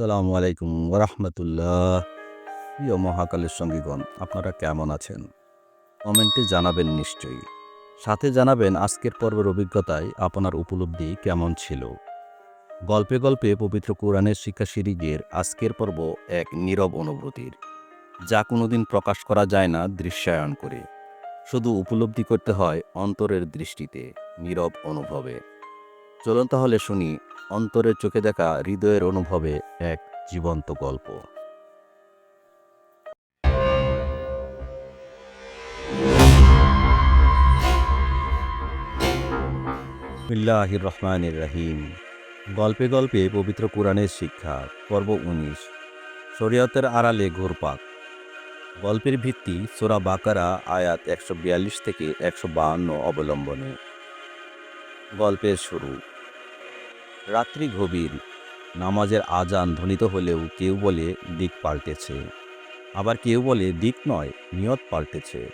আসসালামু আলাইকুম ওরহমতুল্লাহ প্রিয় মহাকালের সঙ্গীগণ, আপনারা কেমন আছেন? কমেন্টে জানাবেন নিশ্চয়ই। সাথে জানাবেন আজকের পর্বের অভিজ্ঞতায় আপনার উপলব্ধি কেমন ছিল। গল্পে গল্পে পবিত্র কোরআনের শিক্ষা সিরিজের আজকের পর্ব এক নীরব অনুভূতির, যা কোনোদিন প্রকাশ করা যায় না দৃশ্যায়ন করে। শুধু উপলব্ধি করতে হয় অন্তরের দৃষ্টিতে, নীরব অনুভবে। চলুন তাহলে শুনি অন্তরের চোখে দেখা হৃদয়ের অনুভবে এক জীবন্ত গল্প। বিল্লাহির রহমানির রহিম গল্পে গল্পে পবিত্র কোরআনের শিক্ষা, পর্ব উনিশ। শরীয়তের আড়ালে ঘুরপাক। গল্পের ভিত্তি সোরা বাকারা, আয়াত একশো বিয়াল্লিশ থেকে একশো বাহান্ন অবলম্বনে। গল্পের শুরু। রাত্রি গভীর। নামাজের আজান ধ্বনিত হলেও কেউ বলে দিক পাল্টেছে। আবার কেউ বলে দিক নয়, নিয়ত পাল্টেছে।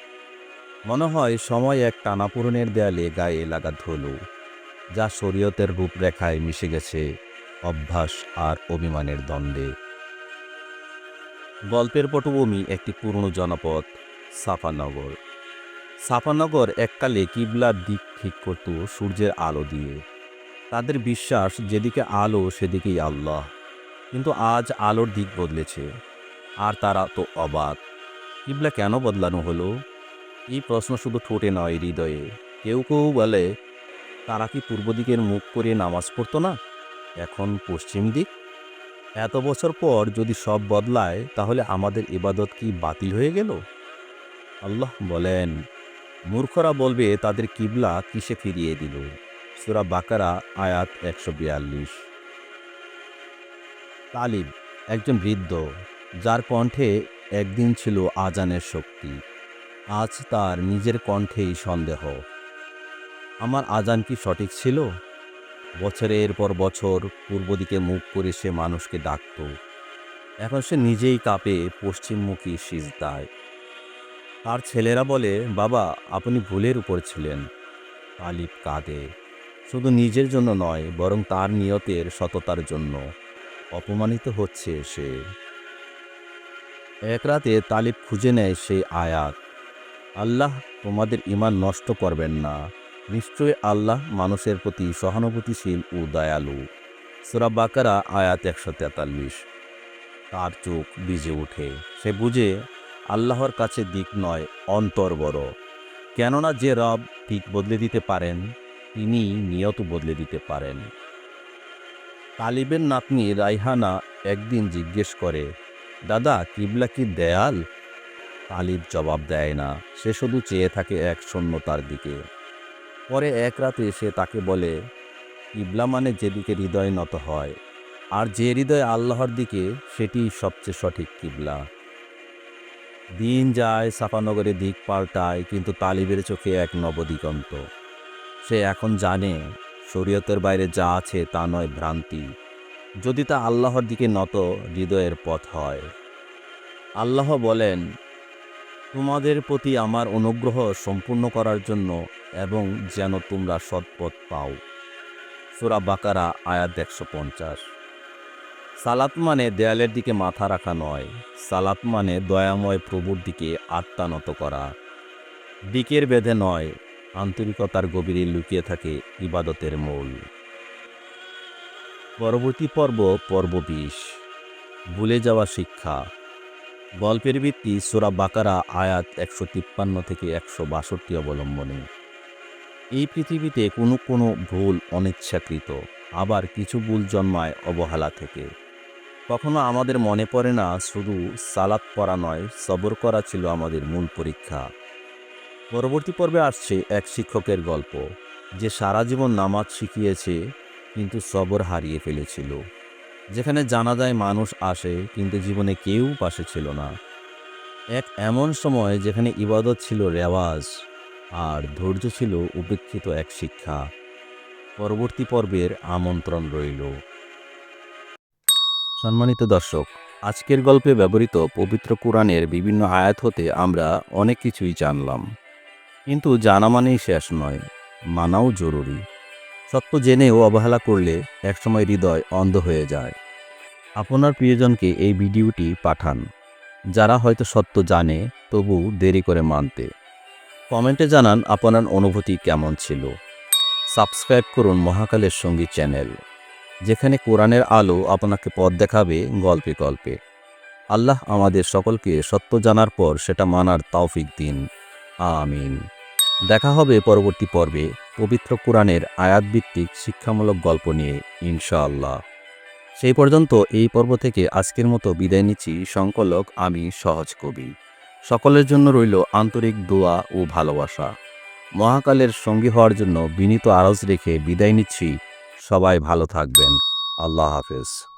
মনে হয় সময় এক টানাপূরণের দেয়ালে গায়ে লাগা ধুলো, যা শরীয়তের রূপরেখায় মিশে গেছে অভ্যাস আর অভিমানের দ্বন্দ্বে। গল্পের পটভূমি একটি পুরনো জনপদ সাফানগর। সাফানগর এককালে কিবলার দিক ঠিক করত সূর্যের আলো দিয়ে। তাদের বিশ্বাস যেদিকে আলো, সেদিকেই আল্লাহ। কিন্তু আজ আলোর দিক বদলেছে, আর তারা তো অবাক। কিবলা কেন বদলানো হলো? এই প্রশ্ন শুধু ঠোঁটে নয়, হৃদয়ে। কেউ কেউ বলে, তারা কি পূর্ব দিকের মুখ করে নামাজ পড়তো না? এখন পশ্চিম দিক? এত বছর পর যদি সব বদলায়, তাহলে আমাদের ইবাদত কি বাতিল হয়ে গেল? আল্লাহ বলেন, মূর্খরা বলবে, তাদের কিবলা কিসে ফিরিয়ে দিল? সুরা বাকারা, আয়াত একশো বিয়াল্লিশ। তালিব, একজন বৃদ্ধ, যার কণ্ঠে একদিন ছিল আজানের শক্তি। আজ তার নিজের কণ্ঠেই সন্দেহ। আমার আজান কি সঠিক ছিল? বছরের পর বছর পূর্ব দিকে মুখ করে সে মানুষকে ডাকত। এখন সে নিজেই কাঁপে পশ্চিমমুখী সিজদায়। তার ছেলেরা বলে, বাবা, আপনি ভুলের উপর ছিলেন। তালিব কাঁদে। শুধু নিজের জন্য নয়, বরং তার নিয়তের সততার জন্য অপমানিত হচ্ছে সে। এক রাতে তালিব খুঁজে নেয় সেই আয়াত, আল্লাহ তোমাদের ইমান নষ্ট করবেন না। নিশ্চয় আল্লাহ মানুষের প্রতি সহানুভূতিশীল ও দয়ালু। সুরা বাকারা, আয়াত একশো তেতাল্লিশ। তার চোখ ভিজে ওঠে। সে বুঝে, আল্লাহর কাছে দিক নয়, অন্তর বড়। কেননা যে রব ঠিক বদলে দিতে পারেন তিনি নিয়ত বদলে দিতে পারেন। তালিবের নাতনি রাইহানা একদিন জিজ্ঞেস করে, দাদা, কিবলা কি দেয়াল? তালিব জবাব দেয় না, সে শুধু চেয়ে থাকে এক শূন্যতার দিকে। পরে এক রাতে সে তাকে বলে, কিবলা মানে যেদিকে হৃদয় নত হয়, আর যে হৃদয় আল্লাহর দিকে, সেটি সবচেয়ে সঠিক কিবলা। দিন যায়, সাফানগরে দিক পাল্টায়, কিন্তু তালিবের চোখে এক নবদিগন্ত। সে এখন জানে, শরীয়তের বাইরে যা আছে তা নয় ভ্রান্তি। যদি তা আল্লাহর দিকে নত, হৃদয়ের পথ হয়। আল্লাহ বলেন, তোমাদের প্রতি আমার অনুগ্রহ সম্পূর্ণ করার জন্য এবং যেন তোমরা সৎপথ পাও। সুরা বাকারা, আয়াত একশো পঞ্চাশ। সালাত মানে দেয়ালের দিকে মাথা রাখা নয়। সালাত মানে দয়াময় প্রভুর দিকে আত্মা নত করা। দিকের বেঁধে নয় আন্তরিকতার গভীরে লুকিয়ে থাকে ইবাদতের মূল। পরবর্তী পর্ব পর্ব বিশ। ভুলে যাওয়া শিক্ষা। গল্পের ভিত্তি সোরা বাকারা, আয়াত একশো তিপ্পান্ন থেকে একশো বাষট্টি অবলম্বনে। এই পৃথিবীতে কোনো কোনো ভুল অনিচ্ছাকৃত, আবার কিছু ভুল জন্মায় অবহেলা থেকে। কখনো আমাদের মনে পড়ে না, শুধু সালাত পড়া নয়, সবর করা ছিল আমাদের মূল পরীক্ষা। পরবর্তী পর্বে আসছে এক শিক্ষকের গল্প, যে সারা জীবন নামাজ শিখিয়েছে, কিন্তু সবর হারিয়ে ফেলেছিল। যেখানে জানা যায় মানুষ আসে, কিন্তু জীবনে কেউ পাশে ছিল না। এক এমন সময় যেখানে ইবাদত ছিল রেওয়াজ, আর ধৈর্য ছিল উপেক্ষিত এক শিক্ষা। পরবর্তী পর্বের আমন্ত্রণ রইল। সম্মানিত দর্শক, আজকের গল্পে ব্যবহৃত পবিত্র কোরআনের বিভিন্ন আয়াত হতে আমরা অনেক কিছুই জানলাম। কিন্তু জানা মানেই শেষ নয়, মানাও জরুরি। সত্য জেনেও অবহেলা করলে একসময় হৃদয় অন্ধ হয়ে যায়। আপনার প্রিয়জনকে এই ভিডিওটি পাঠান, যারা হয়তো সত্য জানে, তবু দেরি করে মানতে। কমেন্টে জানান আপনার অনুভূতি কেমন ছিল। সাবস্ক্রাইব করুন মহাকালের সঙ্গী চ্যানেল, যেখানে কোরআনের আলো আপনাকে পথ দেখাবে গল্পে গল্পে। আল্লাহ আমাদের সকলকে সত্য জানার পর সেটা মানার তৌফিক দিন। আমিন। দেখা হবে পরবর্তী পর্বে পবিত্র কোরআনের আয়াতভিত্তিক শিক্ষামূলক গল্প নিয়ে, ইনশাআল্লাহ। সেই পর্যন্ত এই পর্ব থেকে আজকের মতো বিদায় নিচ্ছি। সংকলক আমি সহজ কবি। সকলের জন্য রইল আন্তরিক দোয়া ও ভালোবাসা। মহাকালের সঙ্গী হওয়ার জন্য বিনীত আরজ রেখে বিদায় নিচ্ছি। সবাই ভালো থাকবেন। আল্লাহ হাফেজ।